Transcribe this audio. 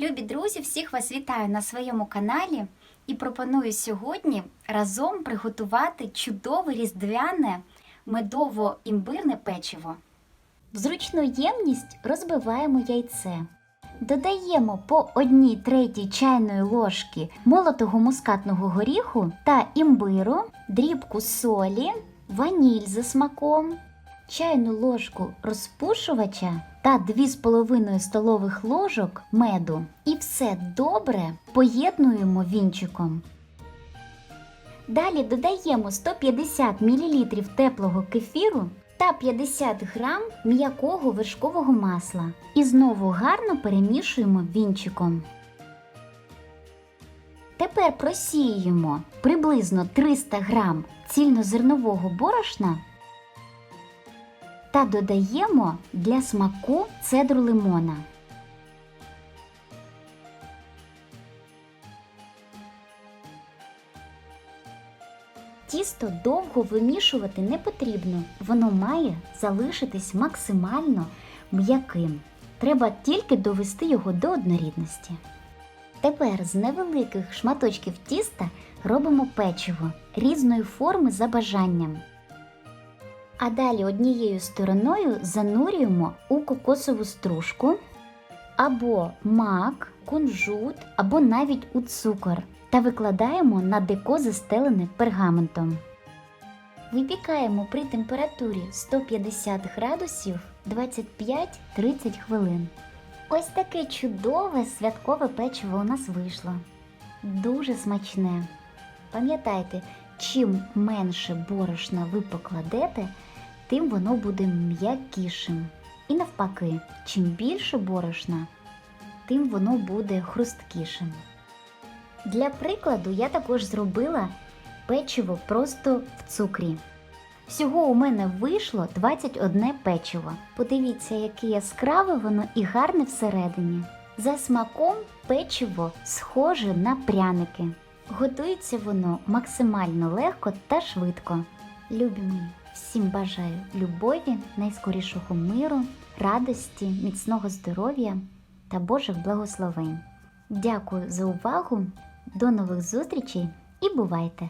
Любі друзі, всіх вас вітаю на своєму каналі і пропоную сьогодні разом приготувати чудове різдвяне медово-імбирне печиво. В зручну ємність розбиваємо яйце. Додаємо по 1 третій чайної ложки молотого мускатного горіху та імбиру, дрібку солі, ваніль за смаком, чайну ложку розпушувача та 2,5 столових ложок меду. І все добре поєднуємо вінчиком. Далі додаємо 150 мл теплого кефіру та 50 грам м'якого вершкового масла. І знову гарно перемішуємо вінчиком. Тепер просіюємо приблизно 300 грам цільнозернового борошна та додаємо для смаку цедру лимона. Тісто довго вимішувати не потрібно, воно має залишитись максимально м'яким. Треба тільки довести його до однорідності. Тепер з невеликих шматочків тіста робимо печиво різної форми за бажанням. А далі однією стороною занурюємо у кокосову стружку або мак, кунжут, або навіть у цукор та викладаємо на деко застелене пергаментом. Випікаємо при температурі 150 градусів 25-30 хвилин. Ось таке чудове святкове печиво у нас вийшло. Дуже смачне. Пам'ятайте, чим менше борошна ви покладете, тим воно буде м'якішим. І навпаки, чим більше борошна, тим воно буде хрусткішим. Для прикладу, я також зробила печиво просто в цукрі. Всього у мене вийшло 21 печиво. Подивіться, яке яскраве воно і гарне всередині. За смаком печиво схоже на пряники. Готується воно максимально легко та швидко. Любі всім бажаю любові, найскорішого миру, радості, міцного здоров'я та Божих благословень. Дякую за увагу! До нових зустрічей і бувайте!